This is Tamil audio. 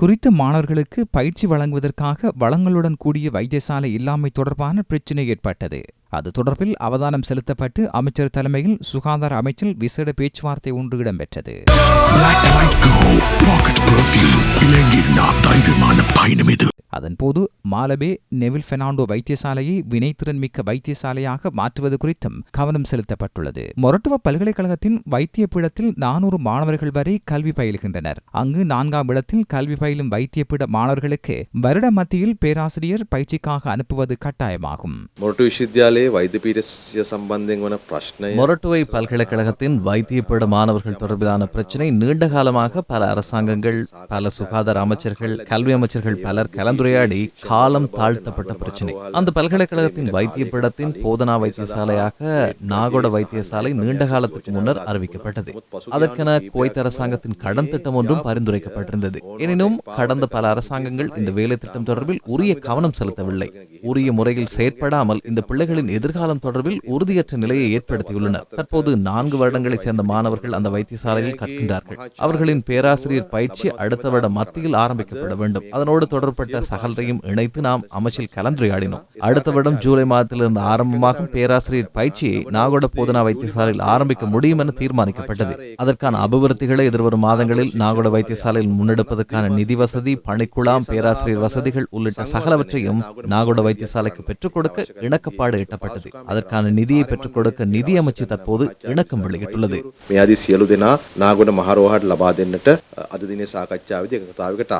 குறித்த மாணவர்களுக்கு பயிற்சி வழங்குவதற்காக வளங்களுடன் கூடிய வைத்தியசாலை இல்லாமை தொடர்பான பிரச்சினை ஏற்பட்டது. அது தொடர்பில் அவதானம் செலுத்தப்பட்டு அமைச்சர் தலைமையில் சுகாதார அமைச்சில் விசேட பேச்சுவார்த்தை ஒன்று இடம்பெற்றது. அதன்போது மாலபே நெவில் பெர்னாண்டோ வைத்தியசாலையை வினைத்திறன் மிக்க வைத்தியசாலையாக மாற்றுவது குறித்தும் கவனம் செலுத்தப்பட்டுள்ளது. மொரட்டுவ பல்கலைக்கழகத்தின் வைத்திய பீடத்தில் நானூறு மாணவர்கள் வரை கல்வி பயில்கின்றனர். அங்கு நான்காம் இடத்தில் கல்வி பயிலும் வைத்திய பீட மாணவர்களுக்கு வருட மத்தியில் பேராசிரியர் பயிற்சிக்காக அனுப்புவது கட்டாயமாகும். மொரட்டுவை பல்கலைக்கழகத்தின் வைத்திய பீட மாணவர்கள் தொடர்பிலான பிரச்சினை நீண்ட காலமாக பல அரசாங்கங்கள் பல சுகாதார அமைச்சர்கள் கல்வி அமைச்சர்கள் பலர் கலந்து கலந்துரையாடி காலம் தாழ்த்தப்பட்ட பிரச்சனை. அந்த பல்கலைக்கழகத்தின் வைத்திய பீடத்தின் போதனா வைத்தியசாலையாக நாகோட வைத்தியசாலை நீண்ட காலத்துக்கு முன்னர் அறிவிக்கப்பட்டது. அதற்கென குவைத் அரசாங்கத்தின் கடன் திட்டம் ஒன்றும் பரிந்துரைக்கப்பட்டிருந்தது. எனினும் கடந்த பல அரசாங்கங்கள் இந்த வேலை திட்டம் தொடர்பில் உரிய கவனம் செலுத்தவில்லை. உரிய முறையில் செயற்படாமல் இந்த பிள்ளைகளின் எதிர்காலம் தொடர்பில் உறுதியற்ற நிலையை ஏற்படுத்தியுள்ளனர். தற்போது நான்கு வருடங்களைச் சேர்ந்த மாணவர்கள் அந்த வைத்தியசாலையில் கற்கின்றார்கள். அவர்களின் பேராசிரியர் பயிற்சி அடுத்த வருட மத்தியில் ஆரம்பிக்கப்பட வேண்டும். அதனோடு தொடர்பட்ட சகலரையும் இணைத்து நாம் அமைச்சில் கலந்துரையாடினோம் அடுத்த வருடம் ஜூலை மாதத்திலிருந்து ஆரம்பமாகும் பேராசிரியர் பயிற்சியை நாகோட போதனா வைத்தியசாலையில் ஆரம்பிக்க முடியும் என தீர்மானிக்கப்பட்டது அதற்கான அபிவிருத்திகளை எதிர்வரும் மாதங்களில் நாகோட வைத்தியசாலையில் முன்னெடுப்பதற்கான நிதி வசதி பணிக்குழாம் பேராசிரியர் வசதிகள் உள்ளிட்ட சகலவற்றையும் நாகோட வைத்தியசாலைக்கு பெற்றுக் கொடுக்க இணக்கப்பாடு எட்டப்பட்டது அதற்கான நிதியை பெற்றுக் கொடுக்க நிதி அமைச்சு தற்போது இணக்கம் வெளியிட்டுள்ளது මේ අදි සියලු දෙනා නාගොඩ මහරෝහට ලබා දෙන්නට අ, අද දිනේ සාකච්ඡාවේදී එකතාවකට ආවා.